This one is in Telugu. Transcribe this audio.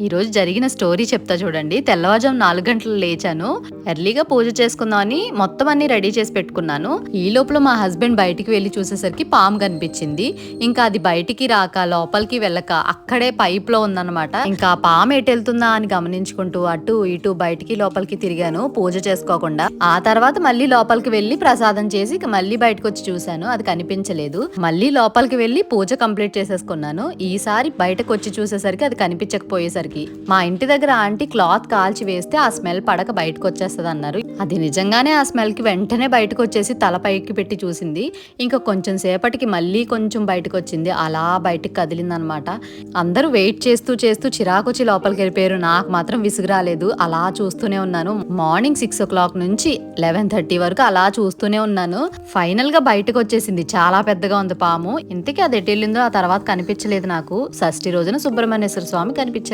ఈ రోజు జరిగిన స్టోరీ చెప్తా చూడండి. తెల్లవారుజాము నాలుగు గంటలు లేచాను. ఎర్లీగా పూజ చేసుకుందామని మొత్తం అన్ని రెడీ చేసి పెట్టుకున్నాను. ఈ లోపల మా హస్బెండ్ బయటికి వెళ్ళి చూసేసరికి పాము కనిపించింది. ఇంకా అది బయటికి రాక లోపలికి వెళ్ళక అక్కడే పైప్లో ఉందన్నమాట. ఇంకా పాము ఎటు వెళ్తుందా అని గమనించుకుంటూ అటు ఇటు బయటికి లోపలికి తిరిగాను పూజ చేసుకోకుండా. ఆ తర్వాత మళ్ళీ లోపలికి వెళ్ళి ప్రసాదం చేసి మళ్ళీ బయటకు వచ్చి చూశాను. అది కనిపించలేదు. మళ్ళీ లోపలికి వెళ్ళి పూజ కంప్లీట్ చేసేసుకున్నాను. ఈసారి బయటకు వచ్చి చూసేసరికి అది కనిపించకపోయేసరికి మా ఇంటి దగ్గర ఆంటీ క్లాత్ కాల్చి వేస్తే ఆ స్మెల్ పడక బయటకు వచ్చేస్తుంది అన్నారు అది నిజంగానే ఆ స్మెల్కి వెంటనే బయటకు వచ్చేసి తల పైకి పెట్టి చూసింది. ఇంకా కొంచెం సేపటికి మళ్ళీ కొంచెం బయటకు వచ్చింది అలా బయటకు కదిలింది అనమాట అందరూ వెయిట్ చేస్తూ చేస్తూ చిరాకొచ్చి లోపలికి వెళ్ళిపోయారు. నాకు మాత్రం విసుగు రాలేదు. అలా చూస్తూనే ఉన్నాను. మార్నింగ్ సిక్స్ ఓ క్లాక్ నుంచి లెవెన్ థర్టీ వరకు అలా చూస్తూనే ఉన్నాను. ఫైనల్గా బయటకు వచ్చేసింది చాలా పెద్దగా ఉంది పాము. ఇంతకీ అది ఎటు వెళ్ళిందో ఆ తర్వాత కనిపించలేదు నాకు. షష్ఠి రోజున సుబ్రహ్మణ్యేశ్వర స్వామి కనిపించారు.